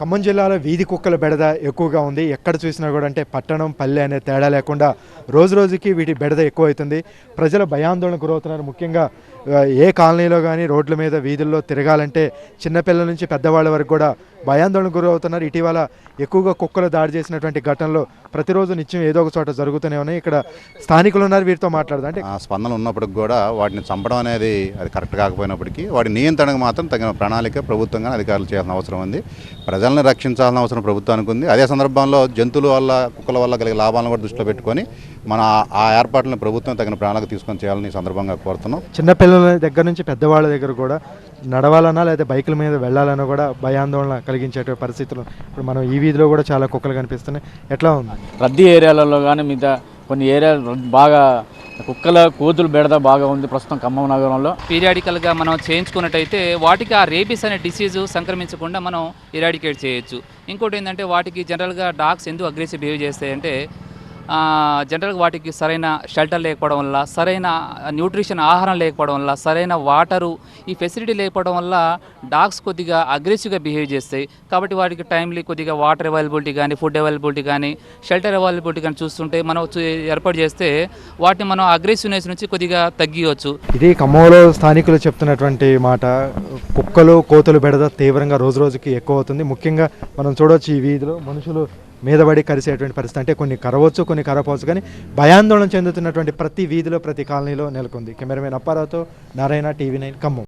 ఖమ్మం జిల్లాలో వీధి కుక్కల బెడద ఎక్కువగా ఉంది. ఎక్కడ చూసినా కూడా అంటే పట్టణం పల్లె అనే తేడా లేకుండా రోజు రోజుకి వీటి బెడద ఎక్కువ అవుతుంది ప్రజలు భయాందోళన గురవుతున్నారు. ముఖ్యంగా ఏ కాలనీలో కానీ రోడ్ల మీద వీధుల్లో తిరగాలంటే చిన్నపిల్లల నుంచి పెద్దవాళ్ళ వరకు కూడా భయాందోళన గురవుతున్నారు. ఇటీవల ఎక్కువగా కుక్కలు దాడి చేసినటువంటి ఘటనలు ప్రతిరోజు నిత్యం ఏదో ఒక చోట జరుగుతూనే ఉన్నాయి. ఇక్కడ స్థానికులు ఉన్నారు వీరితో మాట్లాడదాం. అంటే ఆ స్పందన ఉన్నప్పటికి కూడా వాటిని చంపడం అనేది అది కరెక్ట్ కాకపోయినప్పటికీ వాటి నియంత్రణకు మాత్రం తగిన ప్రణాళిక ప్రభుత్వంగా అధికారులు చేయాల్సిన అవసరం ఉంది. ప్రజల్ని రక్షించాల్సిన అవసరం ప్రభుత్వానికి ఉంది. అదే సందర్భంలో జంతువుల వల్ల కుక్కల వల్ల కలిగే లాభాలను కూడా దృష్టిలో పెట్టుకొని మన ఆ- ఏర్పాట్లను ప్రభుత్వం తగిన ప్రణాళిక తీసుకొని చేయాలని ఈ సందర్భంగా కోరుతున్నాం. చిన్నపిల్లల దగ్గర నుంచి పెద్దవాళ్ళ దగ్గర కూడా నడవాలన్నా లేదా బైకుల మీద వెళ్ళాలన్నా కూడా భయాందోళన కలిగించేటువంటి పరిస్థితులు ఇప్పుడు మనం ఈ వీధిలో కూడా చాలా కుక్కలు కనిపిస్తున్నాయి. ఎట్లా ఉంది? రద్దీ ఏరియాలలో కానీ మిగతా కొన్ని ఏరియాలు బాగా కుక్కల కోతులు బెడద బాగా ఉంది ప్రస్తుతం ఖమ్మం నగరంలో. పీరియాడికల్గా మనం చేయించుకున్నట్టయితే వాటికి ఆ రేబీస్ అనే డిసీజు సంక్రమించకుండా మనం ఇరాడికేట్ చేయొచ్చు. ఇంకోటి ఏంటంటే వాటికి జనరల్గా డాగ్స్ ఎందుకు అగ్రెసివ్ బిహేవ్ చేస్తాయంటే జనరల్గా వాటికి సరైన షెల్టర్ లేకపోవడం వల్ల సరైన న్యూట్రిషన్ ఆహారం లేకపోవడం వల్ల సరైన వాటరు ఈ ఫెసిలిటీ లేకపోవడం వల్ల డాగ్స్ కొద్దిగా అగ్రెసివ్గా బిహేవ్ చేస్తాయి. కాబట్టి వాటికి టైంలీ కొద్దిగా వాటర్ అవైలబిలిటీ కానీ ఫుడ్ అవైలబిలిటీ కానీ షెల్టర్ అవైలబిలిటీ కానీ చూస్తుంటే మనం ఏర్పాటు చేస్తే వాటిని మనం అగ్రెసివ్నెస్ నుంచి కొద్దిగా తగ్గియవచ్చు ఇది ఖమ్మంలో స్థానికులు చెప్తున్నటువంటి మాట కుక్కలు కోతులు బెడద తీవ్రంగా రోజు రోజుకి ఎక్కువ అవుతుంది ముఖ్యంగా మనం చూడవచ్చు ఈ వీధిలో మనుషులు మీద పడి కరిసేటువంటి పరిస్థితి. అంటే కొన్ని కరవచ్చు కొన్ని కరపోవచ్చు కానీ భయాందోళన చెందుతున్నటువంటి ప్రతి వీధిలో ప్రతి కాలనీలో నెలకొంది. కెమెరామెన్ అప్పారావుతో నారాయణ టీవీ నైన్ ఖమ్మం.